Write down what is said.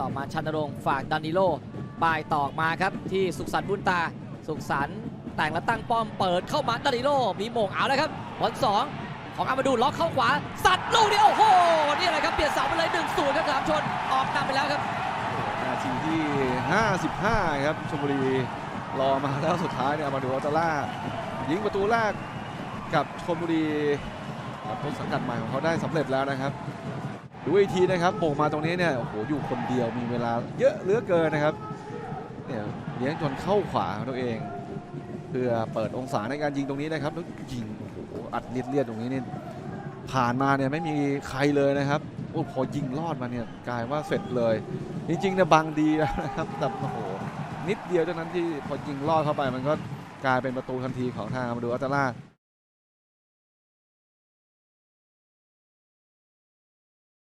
ต่อมาชันนรงฝากดานิโลปลายตอกมาครับ ที่สุขสันต์บุญตา สุขสันต์แต่งและตั้งป้อมเปิดเข้ามาดานิโลมีโมงเอาแล้วครับบอลสองของอามาดูล็อกเข้าขวา สัตว์ลูกนี้โอ้โหนี่แหละครับเปลี่ยนเสาไปเลย1นึ่งศูนย์ครับสามชนออกนำไปแล้วครับนาทีที่ 55 ครับชลบุรีรอมาแล้วสุดท้ายเนี่ยมาดูอัลตาล่ายิงประตูแรกกับชลบุรีต้นสังกัดใหม่ของเขาได้สำเร็จแล้วนะครับ ดูอีกทีนะครับโป่งมาตรงนี้เนี่ยโอ้โหอยู่คนเดียวมีเวลาเยอะเหลือเกินนะครับเนี่ยเลี้ยงจนเข้าขวาตัวเอง เพื่อเปิดองศาในการยิงตรงนี้นะครับแล้วยิงโอ้โหอัดเลียดๆตรงนี้เนี่ยผ่านมาเนี่ยไม่มีใครเลยนะครับโอ้พอยิงรอดมาเนี่ยกลายว่าเสร็จเลย จริงๆเนี่ยบังดีแล้วนะครับแต่โอ้โหนิดเดียวเท่านั้นที่พอยิงลอดเข้าไปมันก็กลายเป็นประตูทันทีของทางมาดูอัตาลา